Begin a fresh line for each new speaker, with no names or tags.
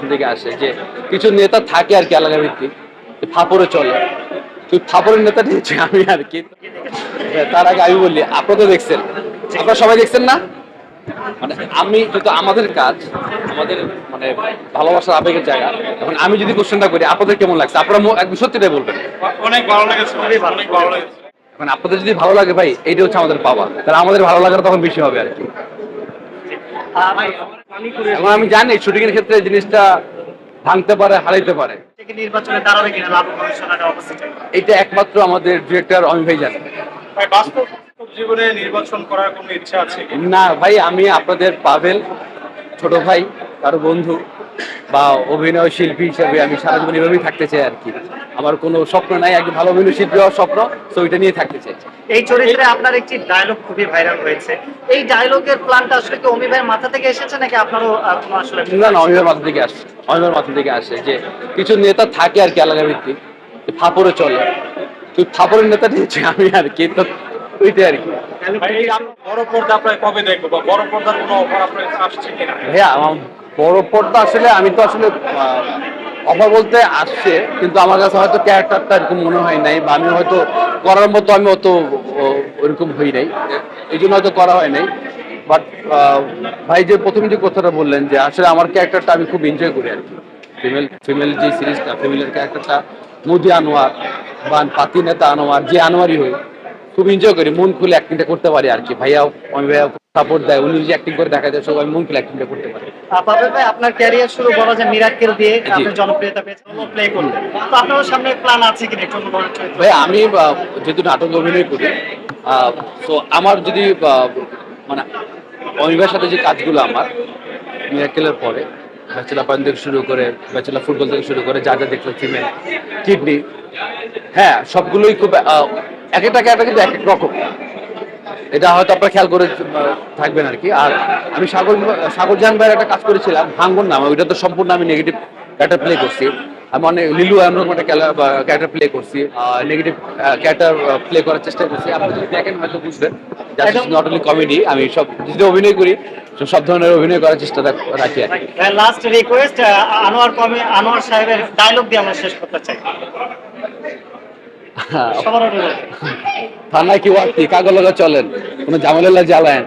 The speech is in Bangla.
মাথা থেকে আসে যে কিছু নেতা থাকে আর কি এলাকা ভিত্তিক ফাপড়ে চলে। ফাপড়ের নেতা হচ্ছে আমি আর কি। হ্যাঁ, তার আগে আমি বলি আপনারা তো দেখছেন। আপনারা সবাই দেখছেন না? মানে আমি যেহেতু আমাদের কাজ আমাদের মানে ভালোবাসার আবেগের জায়গা এখন আমি যদি কোশ্চেনটা করি আপনাদের কেমন লাগছে? আপনারা একদম সত্যিটাই বলবেন।
অনেক ভালো লেগেছে অনেক ভালো লেগেছে।
এখন আপনাদের যদি ভালো লাগে ভাই এইটা হচ্ছে আমাদের পাওয়া। তাহলে আমাদের ভালো লাগাটা তখন বেশি হবে আর কি। এখন আমি জানি শুটিং এর ক্ষেত্রে জিনিসটা ভাঙতে পারে হারাইতে পারে। এটা একমাত্র আমাদের ডিরেক্টর অমি ভাই জানে।
জীবনে নির্বাচন করার কোনো ইচ্ছা আছে
না ভাই আমি আপনাদের পাবেল ছোট ভাই কারও বন্ধু বা অভিনয় শিল্পী হিসেবে আমি সারা জীবন এভাবেই থাকতে চাই আর কি। আমার কোনো স্বপ্ন নাই একজন ভালো অভিনয় শিল্পী হওয়ার স্বপ্ন। তো ওইটা নিয়ে থাকতে চাই।
এই চরিত্রে আপনার একটি ডায়লগ খুবই ভাইরাল হয়েছে। এই ডায়লগের প্ল্যানটা আসলে কি অমি ভাইয়ের মাথা থেকে এসেছে নাকি আপনারও আসলে
না না অমিবার মাথা থেকে আসে অমিবার মাথা থেকে আসে যে কিছু নেতা থাকে আর কি এলাকা ভিত্তিক যে ফাপড়ে চলে। তুই ফাপড়ের নেতাটি হচ্ছে আমি আর কি তো ওইটাই আর কি।
বড় পর্দা আপনার কবে দেখব? বা বড় পর্দার কোনো অফার আপনার আসছে কিনা?
ভাইয়া আমার বড় পর্দা আসলে আমি তো আসলে অফার বলতে আসছে, কিন্তু আমার কাছে হয়তো ক্যারেক্টারটা এরকম মনে হয় নাই, বা আমি হয়তো করার মতো আমি অত ওরকম হই নাই। এই জন্য হয়তো করা হয় নাই। বাট ভাই যে প্রথমে যে কথাটা বললেন যে আসলে আমার ক্যারেক্টারটা আমি খুব এনজয় করি আর কি। ফিমেল ফিমেল যে সিরিজটা ফিমেলের ক্যারেক্টারটা মোদি আনোয়ার, বা পাতি নেতা আনোয়ার, যে আনোয়ারই হই। খুব এনজয় করি মন খুলে অ্যাক্টিংটা করতে পারি আর কি। ভাইয়া আমি ভাইয়া সাপোর্ট দেয় উনি যে অ্যাক্টিং করে দেখা যায় সবাই মন খুলে অ্যাক্টিংটা করতে পারে।
আপনার ক্যারিয়ার শুরু বলা যায় মিরাক্কেল দিয়ে আপনি জনপ্রিয়তা পেয়েছেন প্লে করলেন। তো আপনার সামনে প্ল্যান আছে কিনা একটু অন্য ধরনের চরিত্র
ভাই আমি যেহেতু নাটক অভিনয় করি আমার যদি মানে অনিবার সাথে যে কাজগুলো আমার মিরাকেলের পরে ব্যাচেলার পয়েন্ট থেকে শুরু করে ব্যাচেলার ফুটবল থেকে শুরু করে যা যা দেখল ফিমেল কিডনি হ্যাঁ সবগুলোই খুব এক একটা ক্যারেক্টার কিন্তু এক এক রকম। এটা হয়তো আপনারা খেয়াল করে থাকবেন আর কি। আর আমি সাগর সাগর জাহান ভাইয়ের একটা কাজ করেছিলাম, ভাঙ্গন নাম, ওইটা তো সম্পূর্ণ আমি নেগেটিভ ক্যারেক্টার প্লে করছি। আমি অনেক, লিলু এমন একটা ক্যারেক্টার প্লে করছি নেগেটিভ ক্যারেক্টার প্লে করার চেষ্টা করছি। আপনি যদি দেখেন, হয়তো বুঝবেন নট অনলি কমেডি আমি সব, যদি অভিনয় করি সব ধরনের অভিনয় করার চেষ্টা রাখি আর।
লাস্ট রিকোয়েস্ট আনোয়ার কমে, আনোয়ার সাহেবের ডায়লগ দিয়ে আমরা শেষ করতে চাই। সবার কি
থানায় কি কাগজ কাগজ চলেন। কোনো ঝামেলা জ্বালায়